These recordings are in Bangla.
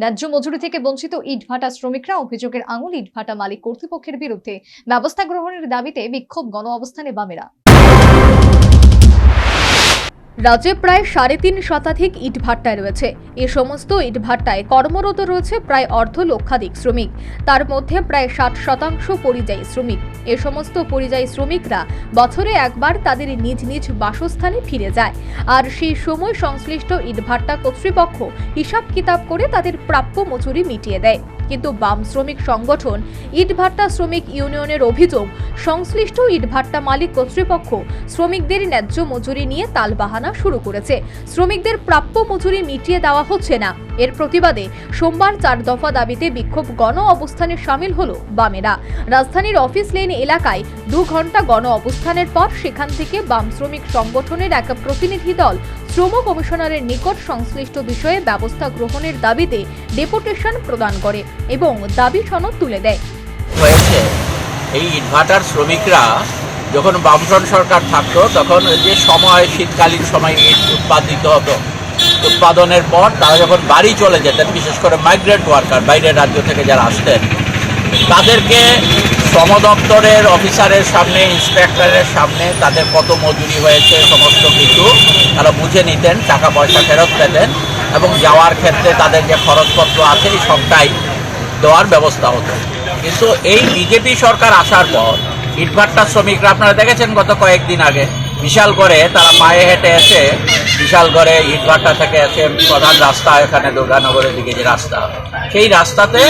ন্যায্য মজুরি থেকে বঞ্চিত ইটভাটা শ্রমিকরা অভিযোগের আঙুল ইটভাটা মালিক কর্তৃপক্ষের বিরুদ্ধে ব্যবস্থা গ্রহণের দাবিতে বিক্ষোভ গণ অবস্থানে বামেরা। রাজ্যে প্রায় সাড়ে তিন শতাধিক ইটভাট্টা রয়েছে। এ সমস্ত ইটভাট্টায় কর্মরত রয়েছে প্রায় অর্ধ লক্ষাধিক শ্রমিক। তার মধ্যে প্রায় ষাট শতাংশ পরিযায়ী শ্রমিক। এ সমস্ত পরিযায়ী শ্রমিকরা বছরে একবার তাদের নিজ নিজ বাসস্থানে ফিরে যায়। আর সেই সময় সংশ্লিষ্ট ইটভাট্টা কর্তৃপক্ষ হিসাব কিতাব করে তাদের প্রাপ্য মজুরি মিটিয়ে দেয়। কিন্তু বাম শ্রমিক সংগঠন ইটভাট্টা শ্রমিক ইউনিয়নের অভিযোগ, সংশ্লিষ্ট ইটভাট্টা মালিক কর্তৃপক্ষ শ্রমিকদের ন্যায্য মজুরি নিয়ে তালবাহানা শুরু করেছে। শ্রমিকদের প্রাপ্য মজুরি মিটিয়ে দেওয়া হচ্ছে না। এর প্রতিবাদে সোমবার চার দফা দাবিতে বিক্ষোভ গণ অবস্থানে সামিল হলো বামেরা। রাজধানীর অফিস লেন এলাকায় দু ঘণ্টা গণ অবস্থানের পর সেখান থেকে বাম শ্রমিক সংগঠনের এক প্রতিনিধি দল শ্রম কমিশনারের নিকট সংশ্লিষ্ট বিষয়ে ব্যবস্থা গ্রহণের দাবিতে ডেপুটেশন প্রদান করে এবং দাবি সনদ তুলে দেয়। হয়েছে, এই ইনভার্টার শ্রমিকরা যখন বামফ্রন্ট সরকার থাকতো, তখন যে সময়, শীতকালীন সময় ইট উৎপাদিত হতো। উৎপাদনের পর তারা যখন বাড়ি চলে যেতেন, বিশেষ করে মাইগ্রেন্ট ওয়ার্কার বাইরের রাজ্য থেকে যারা আসতেন, তাদেরকে শ্রম দপ্তরের অফিসারের সামনে, ইন্সপেক্টরের সামনে তাদের কত মজুরি হয়েছে, সমস্ত কিছু। তারা বুঝে নিতেন টাকা পয়সা ফেরত পেতেন এবং যাওয়ার ক্ষেত্রে তাদের যে খরচপত্র আছে, এই সবটাই দেওয়ার ব্যবস্থা হতো। কিন্তু এই বিজেপি সরকার আসার পর ইটভাট্টা শ্রমিকরা, আপনারা দেখেছেন গত কয়েকদিন আগে বিশাল করে তারা পায়ে হেঁটে এসে বিশাল করে ইটভাট্টা থেকে এসে প্রধান রাস্তা, এখানে দুর্গানগরের দিকে যে রাস্তা, সেই রাস্তাতে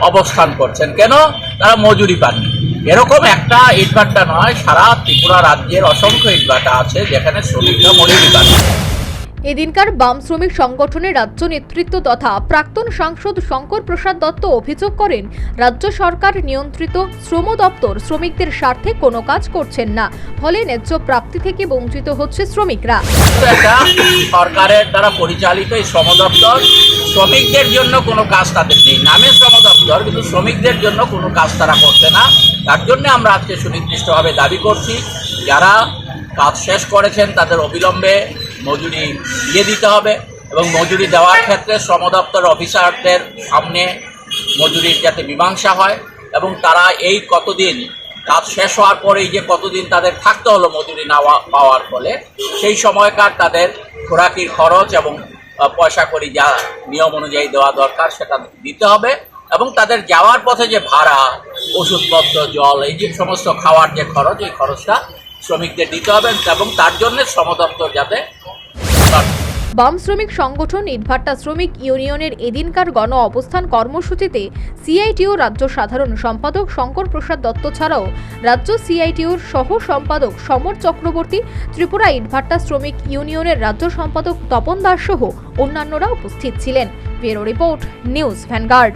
অবস্থান করছেন। কেন? তারা মজুরি পাননি। এরকম একটা ইটভাটা নয়, সারা ত্রিপুরা রাজ্যের অসংখ্য ইটভাটা আছে যেখানে শ্রমিকরা মজুরি পাননি। এদিনকার বাম শ্রমিক সংগঠনের রাজ্য নেতৃত্ব তথা প্রাক্তন সাংসদ শঙ্কর প্রসাদ দত্ত অভিযোগ করেন, রাজ্য সরকার নিয়ন্ত্রিত শ্রম দপ্তর শ্রমিকদের স্বার্থে কোনো কাজ করছেন না, ফলে ন্যায্য প্রাপ্তি থেকে বঞ্চিত হচ্ছে শ্রমিকরা। সরকারের দ্বারা পরিচালিত এই শ্রম দপ্তর, শ্রমিকদের জন্য কোনো কাজ তাদের নেই। নামে শ্রম দপ্তর, কিন্তু শ্রমিকদের জন্য কোনো কাজ তারা করছে না। তার জন্য আমরা আজকে সুনির্দিষ্টভাবে দাবি করছি, যারা কাজ শেষ করেছেন তাদের অবিলম্বে মজুরি দিয়ে দিতে হবে এবং মজুরি দেওয়ার ক্ষেত্রে শ্রম দপ্তর অফিসারদের সামনে মজুরির যাতে মীমাংসা হয় এবং তারা এই কতদিন কাজ শেষ হওয়ার পরে এই যে কতদিন তাদের থাকতে হলো মজুরি না পাওয়ার ফলে, সেই সময়কার তাদের খোরাকির খরচ এবং পয়সা করি যা নিয়ম অনুযায়ী দেওয়া দরকার সেটা দিতে হবে এবং তাদের যাওয়ার পথে যে ভাড়া, ওষুধপত্র, জল, এই যে সমস্ত খাওয়ার যে খরচ, এই খরচটা শ্রমিকদের দিতে হবে এবং তার জন্য শ্রম দপ্তর যাতে বাম শ্রমিক সংগঠন ইটভাট্টা শ্রমিক ইউনিয়নের এদিনকার গণ অবস্থান কর্মসূচিতে সিআইটিও রাজ্য সাধারণ সম্পাদক শঙ্কর প্রসাদ দত্ত ছাড়াও রাজ্য সিআইটিউর সহ সম্পাদক সমর চক্রবর্তী, ত্রিপুরা ইটভাট্টা শ্রমিক ইউনিয়নের রাজ্য সম্পাদক তপন দাস সহ অন্যান্যরা উপস্থিত ছিলেন। Bureau report, news Vanguard.